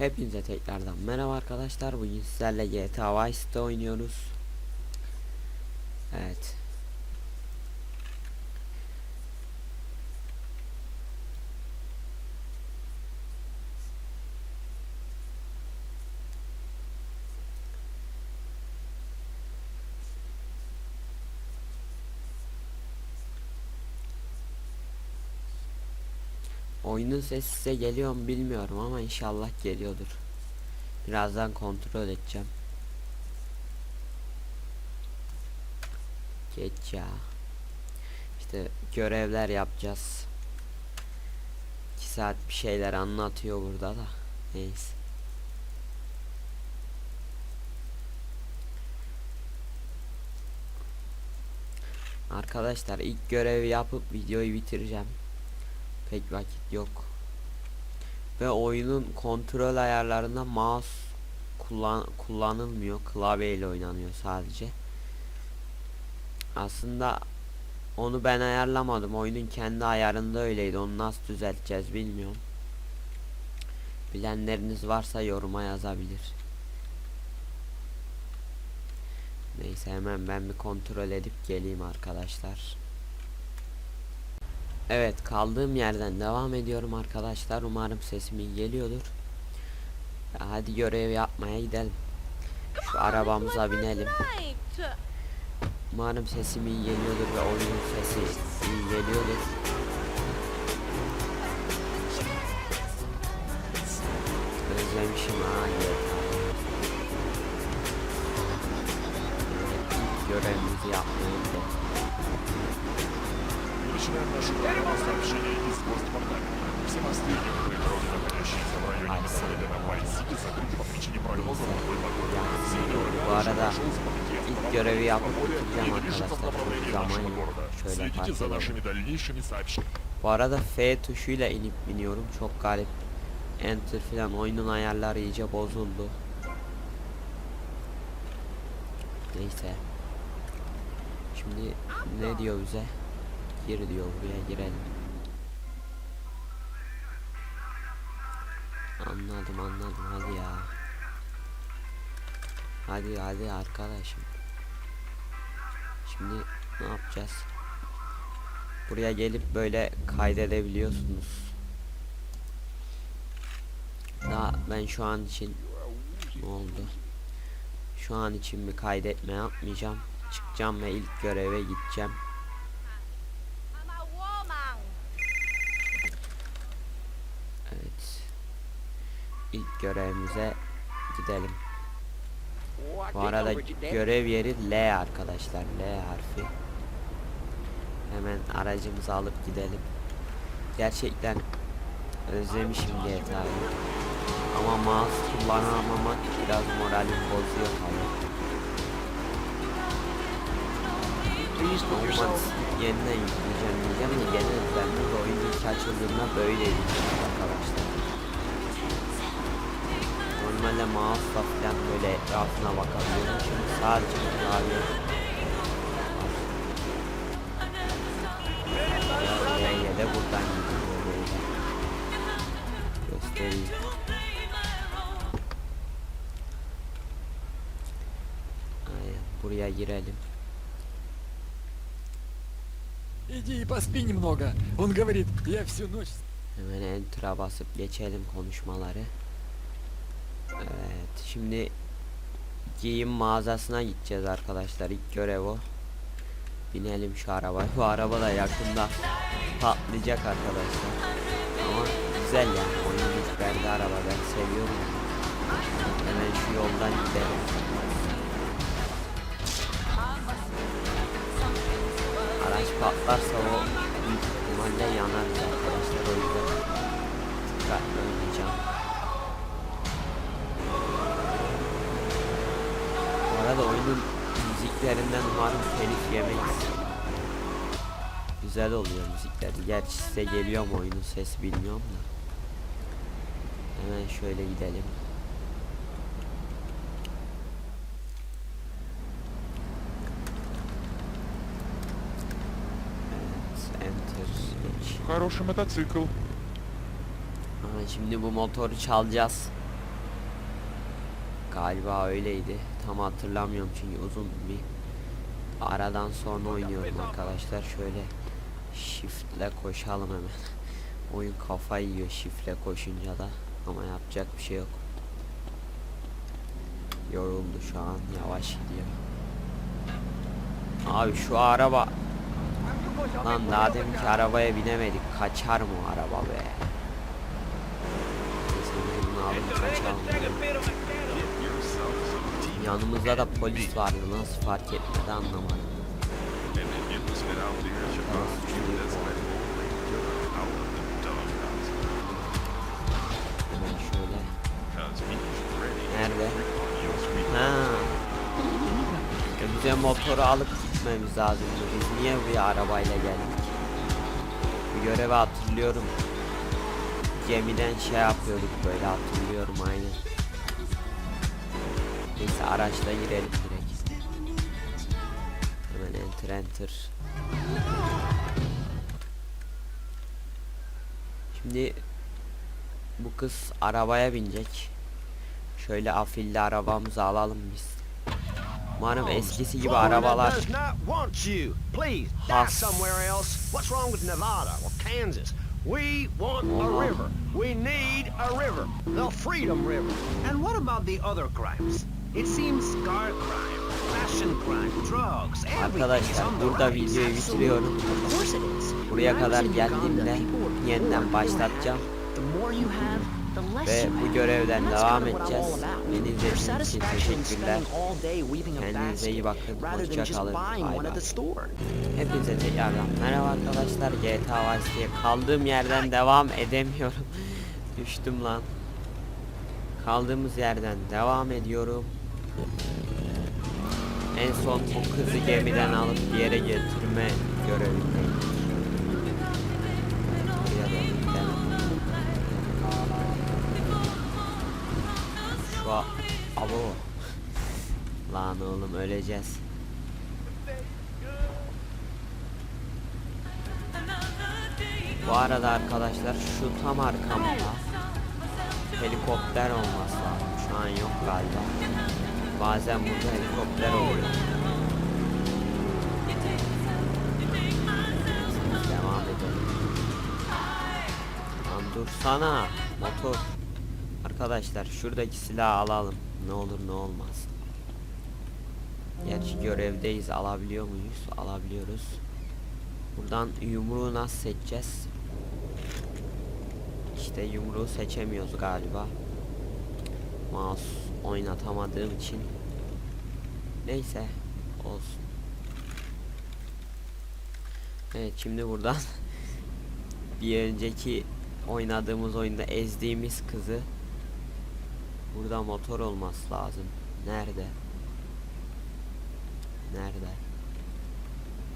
Hepinize tekrardan merhaba arkadaşlar. Bugün sizlerle GTA Vice City'de oynuyoruz. Evet. Oyunun sesi size geliyor mu bilmiyorum ama inşallah geliyordur. Birazdan kontrol edeceğim. Geç ya. İşte görevler yapacağız. 2 saat bir şeyler anlatıyor burada da. Neyse. Arkadaşlar ilk görevi yapıp videoyu bitireceğim. Pek vakit yok. Ve oyunun kontrol ayarlarında mouse kullan kullanılmıyor. Klavyeyle oynanıyor sadece. Aslında onu ben ayarlamadım. Oyunun kendi ayarında öyleydi. Onu nasıl düzelteceğiz bilmiyorum. Bilenleriniz varsa yoruma yazabilir. Neyse hemen ben bir kontrol edip geleyim arkadaşlar. Evet kaldığım yerden devam ediyorum arkadaşlar. Umarım sesim iyi geliyordur. Hadi görev yapmaya gidelim. Şu arabamıza binelim. Umarım sesim geliyordur ve oyunun sesi iyi geliyordur. Özlemişim ha görevimizi yapmaya gidelim. Начинаем наше программу сообщения из Гостпортамента. Все мосты и любые дороги, находящиеся в районе населения на Майт-Сити, закрыты по причине прогнозируемой погоды. Северный Bu arada прошел с пакетом ilk görevi yapıp Огонь bitireceğim движется в arkadaşlar. направлении Zaman нашего yok. города. Şöyle Следите fark за edelim. нашими дальнейшими сообщениями. Bu arada F tuşuyla inip biniyorum. Çok garip. Enter filan oyunun ayarları iyice bozuldu. Neyse. Şimdi ne diyor bize? Gir diyor buraya girelim. Anladım anladım hadi ya. Hadi hadi arkadaşım. Şimdi ne yapacağız? Buraya gelip böyle kaydedebiliyorsunuz. Daha ben şu an için ne oldu? Şu an için bir kaydetme yapmayacağım. Çıkacağım ve ilk göreve gideceğim. Evet. İlk görevimize gidelim. Bu arada görev yeri L arkadaşlar. L harfi. Hemen aracımızı alıp gidelim. Gerçekten özlemişim GTA'yı. Ama mouse kullanamamak biraz moralim bozuyor tabii. Normal yeniden yükleyeceğim diyeceğim de genel düzenli oyun ilk açıldığında böyleydi Normalde mouse'la falan böyle etrafına bakabiliyorum. Şimdi sadece klavye L'ye de buradan gidiyor böyle. Göstereyim. Aynen buraya girelim. Иди и поспи немного. Он говорит, я всю ночь... Hemen enter'a basıp geçelim konuşmaları. Şimdi giyim mağazasına gideceğiz arkadaşlar ilk görev o. Binelim şu arabaya. Bu araba da yakında patlayacak arkadaşlar. Ama güzel yani oyun verdi araba ben seviyorum. Hemen şu yoldan gidelim. Araç patlarsa o müziklerinden umarım telif yemeyiz. Güzel oluyor müzikleri. Gerçi size geliyor mu oyunun sesi bilmiyorum da. Hemen şöyle gidelim. Evet, enter geç. Хороший мотоцикл. Aha, şimdi bu motoru çalacağız. Galiba öyleydi. Tam hatırlamıyorum çünkü uzun bir aradan sonra oynuyorum arkadaşlar. Şöyle shiftle koşalım hemen. Oyun kafayı yiyor shiftle koşunca da ama yapacak bir şey yok. Yoruldu şu an yavaş gidiyor. Abi şu araba Lan daha deminki arabaya binemedik. Kaçar mı araba be? Kaçalım. Yanımızda da polis vardı. Nasıl fark etmedi anlamadım. Nerede? Ha. E bize motoru alıp gitmemiz lazım. Biz niye bir arabayla geldik? Bir görevi hatırlıyorum. Gemiden şey yapıyorduk böyle hatırlıyorum aynen. Neyse araçla girelim direkt. Hemen enter enter. Şimdi bu kız arabaya binecek. Şöyle afilli arabamızı alalım biz. Umarım eskisi gibi arabalar Has-? We want a on. river. We need a river. The Freedom River. And what about the other crimes? It seems car crime, fashion crime, drugs, everything is Arkadaşlar burada videoyu bitiriyorum. Buraya kadar geldiğimde yeniden başlatacağım. Ve bu görevden devam edeceğiz. Beni izlediğiniz için teşekkürler. Kendinize iyi bakın. rather than Hoşça just kalın. buying Bay one at bay. the store. Hepinize tekrardan merhaba arkadaşlar. GTA Vice City'ye kaldığım yerden devam edemiyorum. Düştüm lan. Kaldığımız yerden devam ediyorum. En son bu kızı gemiden alıp bir yere getirme görevindeyim. Şu an... Abo. Lan oğlum öleceğiz. Bu arada arkadaşlar şu tam arkamda helikopter olması lazım. Şu an yok galiba. Bazen burada helikopter oluyor. Devam edelim. Lan dursana motor. Arkadaşlar şuradaki silahı alalım. Ne olur ne olmaz. Gerçi görevdeyiz. Alabiliyor muyuz? Alabiliyoruz. Buradan yumruğu nasıl seçeceğiz? İşte yumruğu seçemiyoruz galiba. Mouse oynatamadığım için. Neyse olsun. Evet şimdi buradan bir önceki oynadığımız oyunda ezdiğimiz kızı burada motor olması lazım. Nerede? Nerede?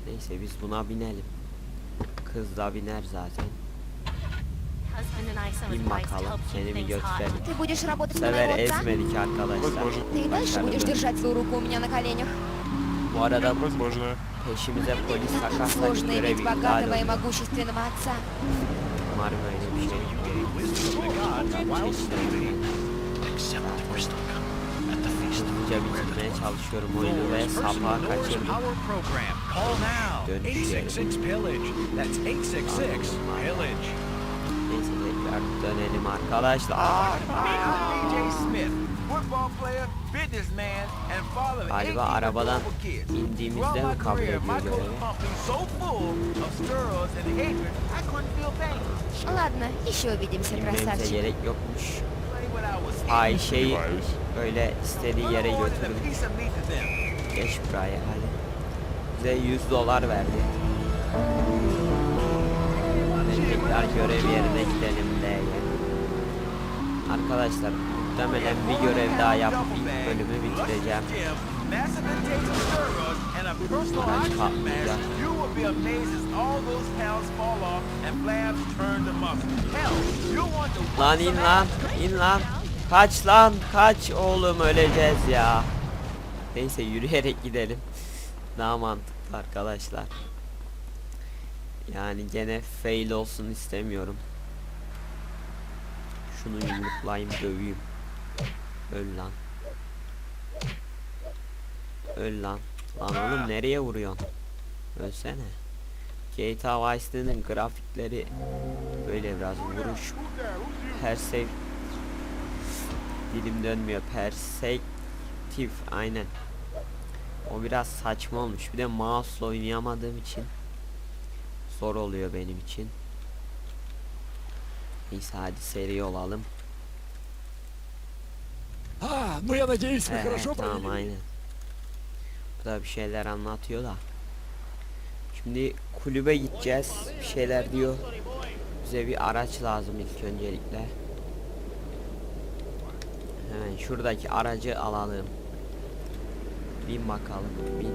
Neyse biz buna binelim. Kız da biner zaten. Husband and I some Bin advice to bakalım help seni keep bir things hot. gösterelim. Ты будешь Bu работать на sefer моего отца? ezmedik arkadaşlar. Возможно. Ты и дальше будешь Başarılı. держать свою руку у меня на коленях? Bu arada Возможно. peşimize polis takarsak Сложно görev иметь iptal богатого и olur. могущественного отца. Umarım öyle bir şey. Hızlıca bitirmeye çalışıyorum oyunu ve sapa kaçırdım. Our program. Call now. Dönüş yeri. 866 pillage. That's 866 pillage. Neyse tekrar dönelim arkadaşlar. I'm DJ Smith, football player, businessman, and father of Galiba 18 arabadan adorable kids. indiğimizde Throughout mi my kabul career, ediyor my coach görevi? pumped me so full of steroids and hatred, I couldn't feel pain. Ладно, еще увидимся, Bilmemize красавчик. gerek yokmuş. Play when I was eight. Ayşe'yi böyle istediği yere Little more than a götürün. piece of meat to them. Geç buraya hadi. Bize 100 dolar verdi. Tekrar görev yerine gidelim de. Arkadaşlar muhtemelen bir görev daha yapıp ilk bölümü bitireceğim. Araç patlayacak. mask, you will be amazed as all those pounds fall off and blabs turn to muscle. Hell, you'll want to whip Lan in lan, in lan. Kaç lan, kaç oğlum öleceğiz ya. Neyse yürüyerek gidelim. Daha mantıklı arkadaşlar. Yani gene fail olsun istemiyorum. Şunu yumruklayayım döveyim. Öl lan. Öl lan. Lan oğlum nereye vuruyorsun? Ölsene. GTA Vice City'nin grafikleri böyle biraz vuruş. Perse dilim dönmüyor. Perspektif aynen. O biraz saçma olmuş. Bir de mouse oynayamadığım için zor oluyor benim için. Neyse hadi seri olalım. А, ну я надеюсь, вы He, хорошо tamam провели. aynen. Bu da bir şeyler anlatıyor da. Şimdi kulübe gideceğiz. Bir şeyler diyor. Bize bir araç lazım ilk öncelikle. Hemen şuradaki aracı alalım. Bin bakalım. Bin.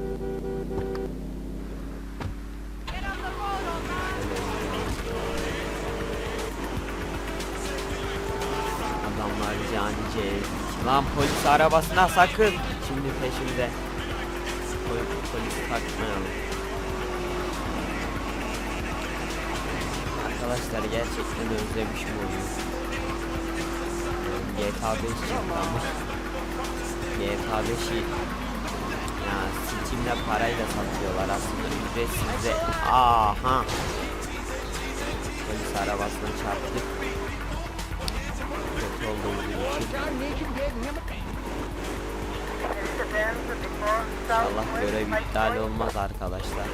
Canice ezdik. Lan polis arabasına sakın. Şimdi peşimde. Polis, polis takmayalım. Arkadaşlar gerçekten özlemişim oyunu. GTA 5 çıktı ama GTA 5'i ya Steam'de parayla satıyorlar aslında ücretsiz de aha polis arabasına çarptık İnşallah görev iptal olmaz arkadaşlar.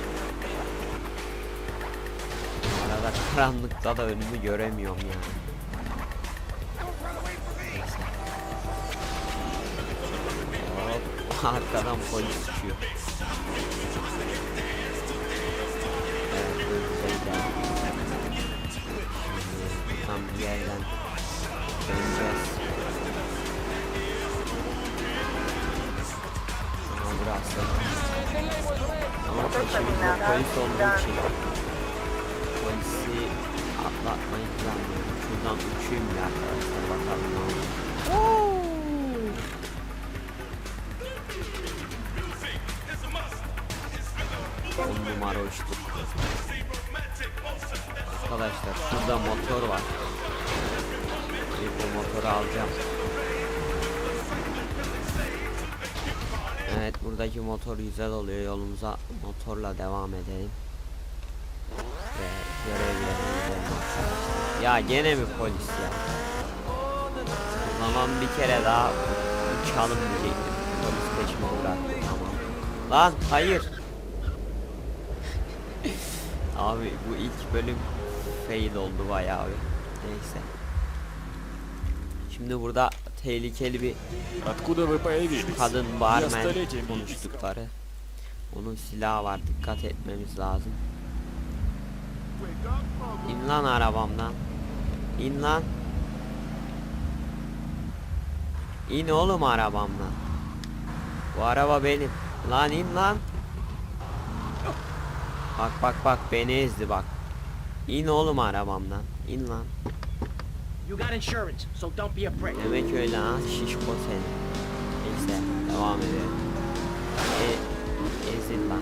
Arada karanlıkta da önümü göremiyorum yani. Arkadan polis uçuyor Evet tam bir yerden Ama peşimizde polis olduğu için Polisi atlatmayı planlıyorum Şuradan uçayım bir arkadaşlar bakalım ne olur On numara uçtuk Arkadaşlar şurada motor var motoru alacağım. Evet buradaki motor güzel oluyor. Yolumuza motorla devam edelim. Ve arkadaşlar Ya gene mi polis ya? O zaman bir kere daha uçalım diyecektim. Polis peşime bıraktı tamam. Lan hayır. Abi bu ilk bölüm fail oldu bayağı. Neyse. Şimdi burada tehlikeli bir kadın barmen konuştukları. Onun silahı var dikkat etmemiz lazım. İn lan arabamdan. İn lan. İn oğlum arabamdan. Bu araba benim. Lan in lan. Bak bak bak beni ezdi bak. İn oğlum arabamdan. İn lan. You got insurance, so don't be afraid. Demek öyle ha şişko seni. Neyse devam edelim. E, ezil lan.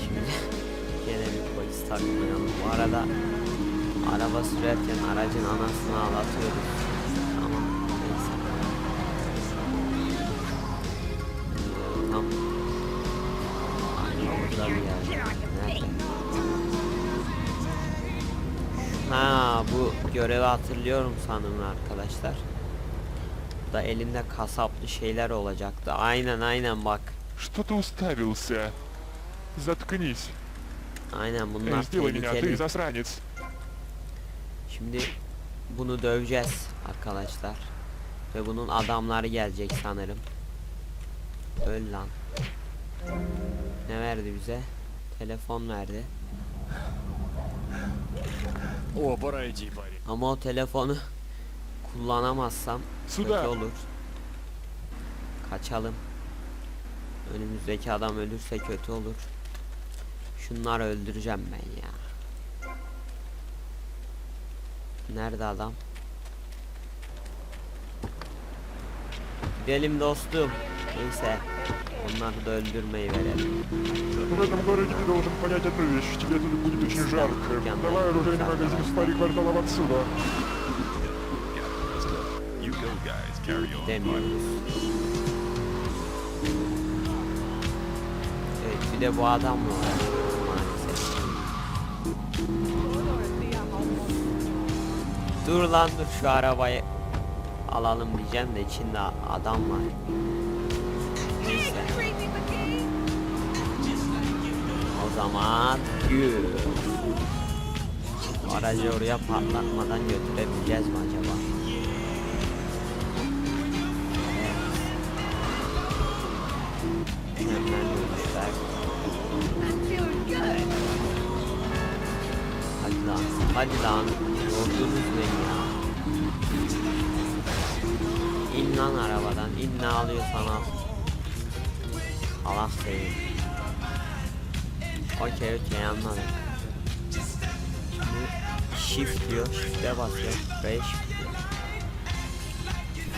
Şimdi gene bir polis takmayalım. Bu arada araba sürerken aracın anasını ağlatıyoruz. bu görevi hatırlıyorum sanırım arkadaşlar. Bu da elinde kasaplı şeyler olacaktı. Aynen aynen bak. Что ты уставился? Заткнись. Aynen Эй, bunlar сделай меня, ты tehlikeli. засранец. Şimdi bunu döveceğiz arkadaşlar. Ve bunun adamları gelecek sanırım. Öl lan. Ne verdi bize? Telefon verdi. Ama o telefonu kullanamazsam kötü olur. Kaçalım. Önümüzdeki adam ölürse kötü olur. Şunları öldüreceğim ben ya. Nerede adam? Gidelim dostum. Neyse. Onları da öldürmeyi verelim. В этом городе ты должен понять одну вещь. Тебе тут будет очень жарко. Давай оружейный магазин в паре кварталов отсюда. Demiyoruz. Bir de bu adam mı var? Maalesef. Dur lan dur şu arabayı alalım diyeceğim de içinde adam var. Zaman yürü. Aracı oraya patlatmadan götürebileceğiz mi acaba? Evet. Hemen yürüyüşler. Hadi lan, hadi lan. Yordunuz beni ya. İn lan arabadan, in ne alıyorsan al. Allah seni. Okey okey anladım. Şimdi shift diyor, shift'e basıyor. Buraya shift diyor.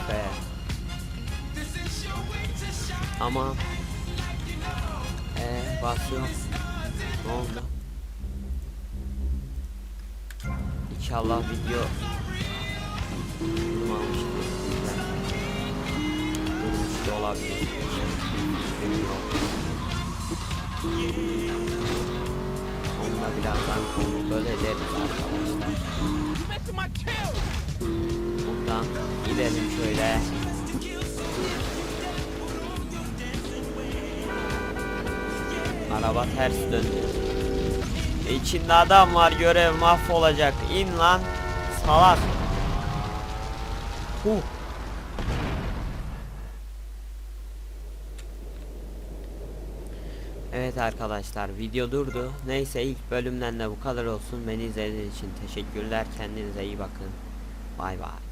Be. Ama ee, basıyor. Ne oldu? İnşallah video durmamıştır. Durmuş da olabilir. Bilmiyorum. Onu da birazdan kontrol ederiz arkadaşlar. Buradan gidelim şöyle. Araba ters döndü. E, İçinde adam var görev mahvolacak. İn lan salak. Huh. Arkadaşlar video durdu. Neyse ilk bölümden de bu kadar olsun. Beni izlediğiniz için teşekkürler. Kendinize iyi bakın. Bay bay.